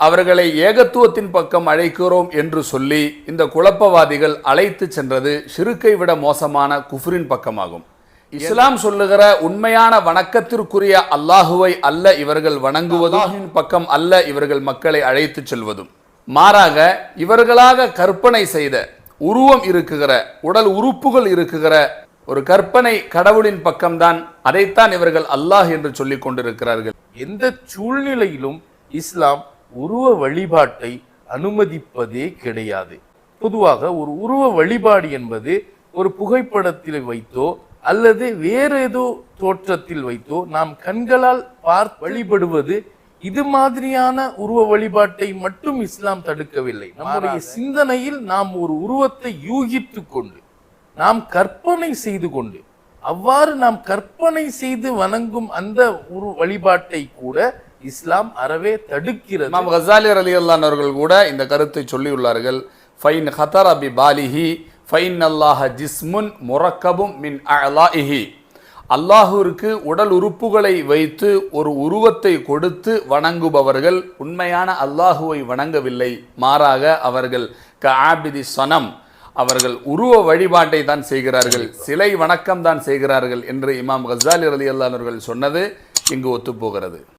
அவர்களை ஏகத்துவத்தின் பக்கம் அழைக்கிறோம் என்று சொல்லி இந்த குழப்பவாதிகள் அழைத்து சென்றது ஷிருக்கை விட மோசமான குஃப்ரின் பக்கமாகும். இஸ்லாம் சொல்லுகிற உண்மையான வணக்கத்திற்குரிய அல்லாஹுவை அல்ல இவர்கள் வணங்குவதும் பக்கம் அல்ல இவர்கள் மக்களை அழைத்து செல்வதும். மாறாக இவர்களாக கற்பனை செய்த உருவம் இருக்குகிற உடல் உறுப்புகள் இருக்குகிற ஒரு கற்பனை கடவுளின் பக்கம்தான் அதைத்தான் இவர்கள் அல்லாஹ் என்று சொல்லிக் கொண்டிருக்கிறார்கள். எந்த சூழ்நிலையிலும் இஸ்லாம் உருவ வழிபாட்டை அனுமதிப்பதே கிடையாது. பொதுவாக ஒரு உருவ வழிபாடு என்பது ஒரு புகைப்படத்தில் வைத்தோ அல்லது வேறு ஏதோ தோற்றத்தில் வைத்தோ நாம் கண்களால் பார்த்து வழிபடுவது இது மாதிரியான உருவ வழிபாட்டை மட்டும் இஸ்லாம் தடுக்கவில்லை. நம்முடைய சிந்தனையில் நாம் ஒரு உருவத்தை யூகித்துக் கொண்டு நாம் கற்பனை செய்து கொண்டு அவ்வாறு நாம் கற்பனை செய்து வணங்கும் அந்த உரு வழிபாட்டை கூட இஸ்லாம் அறவே தடுக்கிறது. இமாம் ஹசாலி அலி அவர்கள் கூட இந்த கருத்தை சொல்லியுள்ளார்கள். ஃபைன் ஹதர் அபி பாலிஹி ஃபைன் அல்லாஹ ஜிஸ்முன் முரக்கபும் மின் அலாஹி அல்லாஹுவிற்கு உடல் உறுப்புகளை வைத்து ஒரு உருவத்தை கொடுத்து வணங்குபவர்கள் உண்மையான அல்லாஹுவை வணங்கவில்லை. மாறாக அவர்கள் க ஆபிதி சனம் அவர்கள் உருவ வழிபாட்டை தான் செய்கிறார்கள் சிலை வணக்கம் தான் செய்கிறார்கள் என்று இமாம் கசாலி அலி அவர்கள் சொன்னது இங்கு ஒத்துப்போகிறது